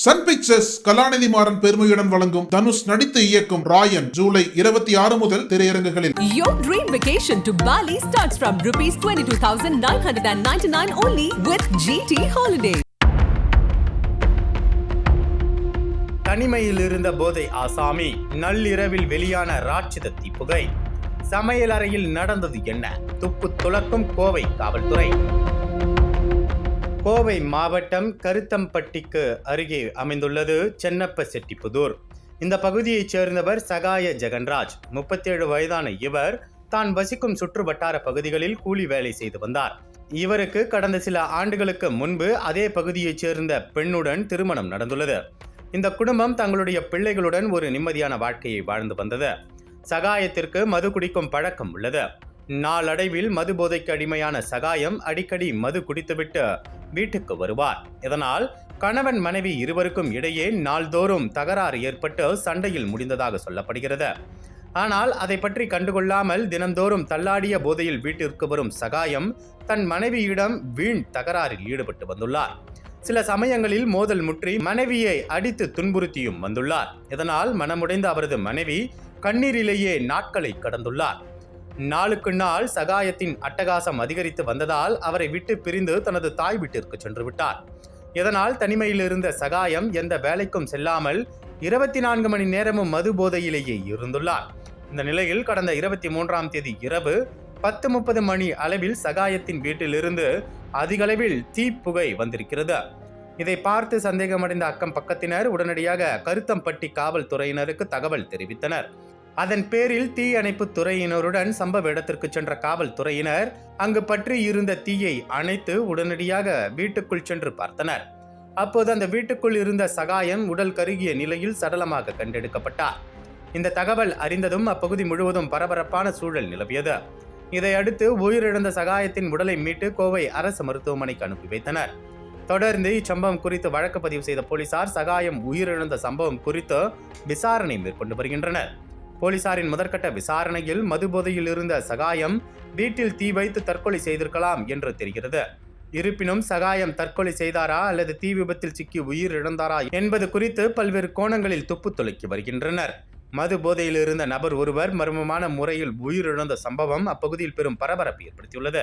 Sun pictures கலாநிதி மாறன் பெருமையுடன் வழங்கும் தனுஷ் நடித்து இயக்கும் ராயன் ஜூலை இருபத்தி ஆறு முதல் திரையரங்குகளில் Your dream vacation to Bali starts from rupees 22,999 only with GT Holiday. தனிமையில் இருந்த போதை ஆசாமி நள்ளிரவில் வெளியான ராட்சத தீப்புகை. சமையல் அறையில் நடந்தது என்ன? துப்பு துளக்கும் கோவை காவல்துறை. கோவை மாவட்டம் கருத்தம்பட்டிக்கு அருகே அமைந்துள்ளது சென்னப்ப செட்டிப்புதூர். இந்த பகுதியைச் சேர்ந்தவர் சகாய ஜெகன்ராஜ். முப்பத்தேழு வயதான இவர் தான் வசிக்கும் சுற்று வட்டார பகுதிகளில் கூலி வேலை செய்து வந்தார். இவருக்கு கடந்த சில ஆண்டுகளுக்கு முன்பு அதே பகுதியைச் சேர்ந்த பெண்ணுடன் திருமணம் நடந்துள்ளது. இந்த குடும்பம் தங்களுடைய பிள்ளைகளுடன் ஒரு நிம்மதியான வாழ்க்கையை வாழ்ந்து வந்தது. சகாயத்திற்கு மது குடிக்கும் பழக்கம் உள்ளது. நாளடைவில் மது போதைக்கு அடிமையான சகாயம் அடிக்கடி மது குடித்துவிட்டு வீட்டுக்கு வருவார். இதனால் கணவன் மனைவி இருவருக்கும் இடையே நாள்தோறும் தகராறு ஏற்பட்டு சண்டையில் முடிந்ததாக சொல்லப்படுகிறது. ஆனால் அதை பற்றி கண்டுகொள்ளாமல் தினந்தோறும் தள்ளாடிய போதையில் வீட்டிற்கு வரும் சகாயம் தன் மனைவியிடம் வீண் தகராறில் ஈடுபட்டு வந்துள்ளார். சில சமயங்களில் மோதல் முற்றி மனைவியை அடித்து துன்புறுத்தியும் வந்துள்ளார். இதனால் மனமுடைந்த அவரது மனைவி கண்ணீரிலேயே நாட்களை கடந்துள்ளார். நாளுக்கு நாள் சகாயத்தின் அட்டகாசம் அதிகரித்து வந்ததால் அவரை விட்டு பிரிந்து தனது தாய் வீட்டிற்கு சென்று விட்டார். இதனால் தனிமையில் இருந்த சகாயம் எந்த வேலைக்கும் செல்லாமல் இருபத்தி நான்கு மணி நேரமும் மது போதையிலேயே இருந்துள்ளார். இந்த நிலையில் கடந்த இருபத்தி மூன்றாம் தேதி இரவு பத்து முப்பது மணி அளவில் சகாயத்தின் வீட்டிலிருந்து அதிகளவில் தீப்புகை வந்திருக்கிறது. இதை பார்த்து சந்தேகமடைந்த அக்கம் பக்கத்தினர் உடனடியாக கருத்தம்பட்டி காவல்துறையினருக்கு தகவல் தெரிவித்தனர். அதன் பேரில் தீயணைப்பு துறையினருடன் சம்பவ இடத்திற்கு சென்ற காவல்துறையினர் அங்கு பற்றி இருந்த தீயை அணைத்து உடனடியாக வீட்டுக்குள் சென்று பார்த்தனர். அப்போது அந்த வீட்டுக்குள் இருந்த சகாயம் உடல் கருகிய நிலையில் சடலமாக கண்டெடுக்கப்பட்டார். இந்த தகவல் அறிந்ததும் அப்பகுதி முழுவதும் பரபரப்பான சூழல் நிலவியது. இதையடுத்து உயிரிழந்த சகாயத்தின் உடலை மீட்டு கோவை அரசு மருத்துவமனைக்கு அனுப்பி வைத்தனர். தொடர்ந்து இச்சம்பவம் குறித்து வழக்கு பதிவு செய்த போலீசார் சகாயம் உயிரிழந்த சம்பவம் குறித்து விசாரணை மேற்கொண்டு வருகின்றனர். போலீசாரின் முதற்கட்ட விசாரணையில் மதுபோதையில் இருந்த சகாயம் வீட்டில் தீ வைத்து தற்கொலை செய்திருக்கலாம் என்று தெரிகிறது. இருப்பினும் சகாயம் தற்கொலை செய்தாரா அல்லது தீ விபத்தில் சிக்கி உயிரிழந்தாரா என்பது குறித்து பல்வேறு கோணங்களில் துப்பு துளைக்கி வருகின்றனர். மது போதையில் இருந்த நபர் ஒருவர் மர்மமான முறையில் உயிரிழந்த சம்பவம் அப்பகுதியில் பெரும் பரபரப்பு ஏற்படுத்தியுள்ளது.